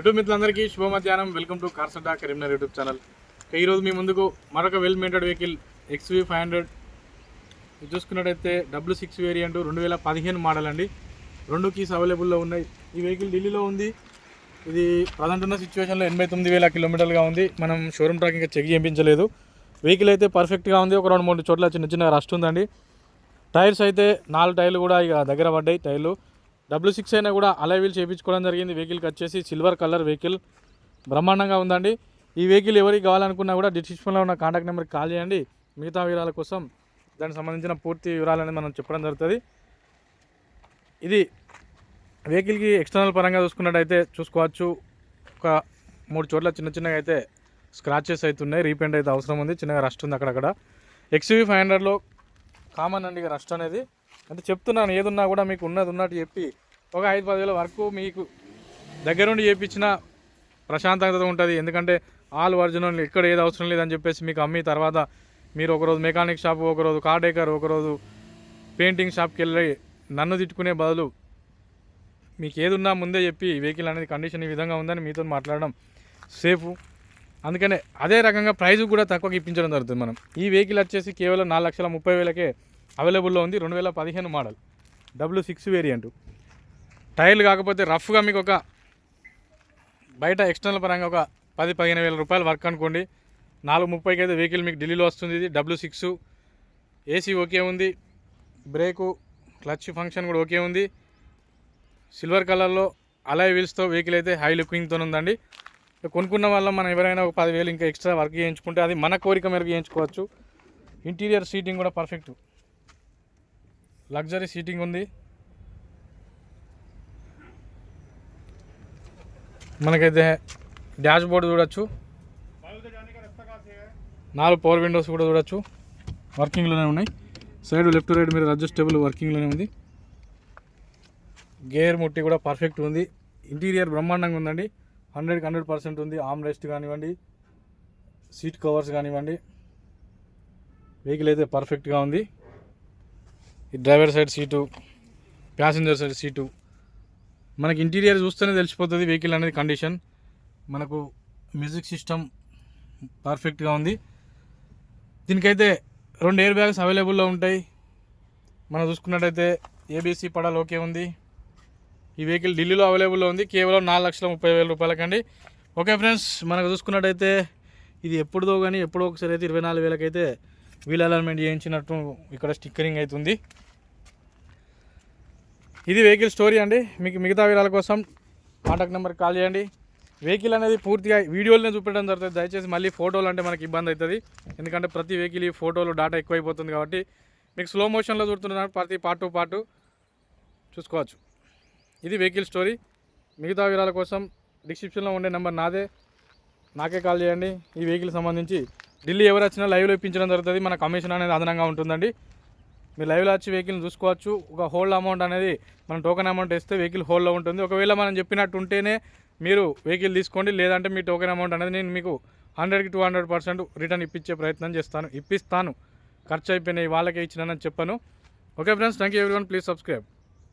YouTube మిత్రులందరికీ శుభ మధ్యాహ్నం welcome to కార్సడ్డా Karimnagar YouTube channel ఈరోజు మీ ముందుకు మరొక well maintained vehicle XUV five hundred ఇది చూసుకున్నట్టయితే డబ్ల్యూ సిక్స్ వేరియంట్ రెండు వేల పదిహేను మోడల్ అండి. రెండు కీస్ అవైలబుల్లో ఉన్నాయి. ఈ వెహికల్ ఢిల్లీలో ఉంది. ఇది ప్రజెంట్ ఉన్న సిచ్యువేషన్లో ఎనభై తొమ్మిది వేల కిలోమీటర్లుగా ఉంది. మనం షోరూమ్ ట్రాక్ ఇంకా చెక్ చేయించలేదు. వెహికల్ అయితే పర్ఫెక్ట్గా ఉంది. ఒక రెండు మూడు చోట్ల చిన్న చిన్న రస్ట్ ఉందండి. టైర్స్ అయితే నాలుగు టైర్లు కూడా ఇక దగ్గర పడ్డాయి. టైర్లు డబ్ల్యూ సిక్స్ అయినా కూడా అలై వీల్ చేయించుకోవడం జరిగింది. వెహికల్కి వచ్చేసి సిల్వర్ కలర్ వెహికల్ బ్రహ్మాండంగా ఉందండి. ఈ వెహికల్ ఎవరికి కావాలనుకున్నా కూడా డిస్క్రిప్షన్లో ఉన్న కాంటాక్ట్ నెంబర్కి కాల్ చేయండి. మిగతా వివరాల కోసం దానికి సంబంధించిన పూర్తి వివరాలని మనం చెప్పడం జరుగుతుంది. ఇది వెహికల్కి ఎక్స్టర్నల్ పరంగా చూసుకున్నట్టయితే చూసుకోవచ్చు. ఒక మూడు చోట్ల చిన్న చిన్నగా అయితే స్క్రాచెస్ అవుతున్నాయి రీపెయింట్ అయితే అవసరం ఉంది. చిన్నగా రస్ట్ ఉంది అక్కడక్కడ. ఎక్స్యూవీ ఫైవ్ హండ్రెడ్లో కామన్ అండి రస్ట్ అనేది. అంటే చెప్తున్నాను ఏదున్నా కూడా మీకు ఉన్నది ఉన్నట్టు చెప్పి ఒక ఐదు పదివేల వరకు మీకు దగ్గరుండి చేయించిన ప్రశాంతత ఉంటుంది. ఎందుకంటే ఆల్ ఒరిజినల్ ఎక్కడ ఏది అవసరం లేదని చెప్పేసి మీకు అమ్మి తర్వాత మీరు ఒకరోజు మెకానిక్ షాప్ ఒకరోజు కార్ డేకర్ ఒకరోజు పెయింటింగ్ షాప్కి వెళ్ళి నన్ను తిట్టుకునే బదులు మీకు ఏదున్నా ముందే చెప్పి వెహికల్ అనేది కండిషన్ ఈ విధంగా ఉందని మీతో మాట్లాడడం సేఫ్. అందుకనే అదే రకంగా ప్రైస్ కూడా తక్కువకి ఇప్పించడం జరుగుతుంది మనం. ఈ వెహికల్ వచ్చేసి కేవలం నాలుగు లక్షల ముప్పై వేలకే అవైలబుల్లో ఉంది రెండు వేల పదిహేను మోడల్. W six variant. టైర్లు కాకపోతే రఫ్గా మీకు ఒక బయట ఎక్స్టర్నల్ పరంగా ఒక పది పదిహేను వేల రూపాయలు వర్క్ అనుకోండి. నాలుగు ముప్పైకి అయితే వెహికల్ మీకు ఢిల్లీలో వస్తుంది ఇది. W six. ఏసీ ఓకే ఉంది. బ్రేకు క్లచ్ ఫంక్షన్ కూడా ఓకే ఉంది. సిల్వర్ కలర్లో అలాయ్ వీల్స్తో వెహికల్ అయితే హై లుకింగ్తో ఉందండి. కొనుక్కున్న వల్ల మనం ఎవరైనా ఒక పదివేలు ఇంకా ఎక్స్ట్రా వర్క్ చేయించుకుంటే అది మన కోరిక మేరకు చేయించుకోవచ్చు. ఇంటీరియర్ సీటింగ్ కూడా పర్ఫెక్ట్. లగ్జరీ సీటింగ్ ఉంది. మనకైతే డాష్ బోర్డు చూడొచ్చు. నాలుగు పవర్ విండోస్ కూడా చూడొచ్చు. వర్కింగ్లోనే ఉన్నాయి. సైడ్ లెఫ్ట్ రైట్ మీరు అడ్జస్టబుల్ వర్కింగ్లోనే ఉంది. గేర్ ముట్టి కూడా పర్ఫెక్ట్ ఉంది. ఇంటీరియర్ బ్రహ్మాండంగా ఉందండి. హండ్రెడ్కి హండ్రెడ్ పర్సెంట్ ఉంది. ఆమ్ రెస్ట్ కానివ్వండి సీట్ కవర్స్ కానివ్వండి వెహికల్ అయితే పర్ఫెక్ట్గా ఉంది. ఈ driver side seat passenger side seat. మనకి ఇంటీరియర్ చూస్తేనే తెలిసిపోతుంది వెహికల్ అనేది కండిషన్. మనకు మ్యూజిక్ సిస్టమ్ పర్ఫెక్ట్గా ఉంది. దీనికైతే రెండు ఎయిర్ బ్యాగ్స్ అవైలబుల్లో ఉంటాయి. మనం చూసుకున్నట్టయితే ఏబీసీ పడాలు ఓకే ఉంది. ఈ వెహికల్ ఢిల్లీలో అవైలబుల్లో ఉంది. కేవలం నాలుగు లక్షల ముప్పై వేల రూపాయలకండి. ఓకే ఫ్రెండ్స్ మనకు చూసుకున్నట్టయితే ఇది ఎప్పుడుదో కానీ ఎప్పుడో ఒకసారి అయితే ఇరవై నాలుగు వేలకైతే వీల్ అలైన్మెంట్ చేయించినట్టు ఇక్కడ స్టిక్కరింగ్ అవుతుంది. ఇది వెహికల్ స్టోరీ అండి. మీకు మిగతా వివరాల కోసం కాంటాక్ట్ నెంబర్కి కాల్ చేయండి. వెహికల్ అనేది పూర్తిగా వీడియోలనే చూపెట్టడం జరుగుతుంది. దయచేసి మళ్ళీ ఫోటోలు అంటే మనకి ఇబ్బంది అవుతుంది. ఎందుకంటే ప్రతి వెహికల్ ఈ ఫోటోలు డాటా ఎక్కువైపోతుంది కాబట్టి మీకు స్లో మోషన్లో చూడుతున్నారు ప్రతి పార్ట్ పార్ట్ చూసుకోవచ్చు. ఇది వెహికల్ స్టోరీ. మిగతా వివరాల కోసం డిస్క్రిప్షన్లో ఉండే నెంబర్ నాదే. నాకే కాల్ చేయండి. ఈ వెహికల్ సంబంధించి ఢిల్లీ ఎవరు వచ్చినా లైవ్లో ఇప్పించడం జరుగుతుంది. మన కమిషన్ అనేది అదనంగా ఉంటుందండి. మీరు లైవ్లో వచ్చి వెహికల్ని చూసుకోవచ్చు. ఒక హోల్డ్ అమౌంట్ అనేది మనం టోకెన్ అమౌంట్ వేస్తే వెహికల్ హోల్డ్లో ఉంటుంది. ఒకవేళ మనం చెప్పినట్టు ఉంటేనే మీరు వెహికల్ తీసుకోండి. లేదంటే మీ టోకెన్ అమౌంట్ అనేది నేను మీకు హండ్రెడ్కి టూ హండ్రెడ్ పర్సెంట్ రిటర్న్ ఇప్పించే ప్రయత్నం చేస్తాను. ఇప్పిస్తాను. ఖర్చు అయిపోయినాయి. వాళ్ళకే ఇచ్చినానని చెప్పాను. Okay friends thank you everyone please subscribe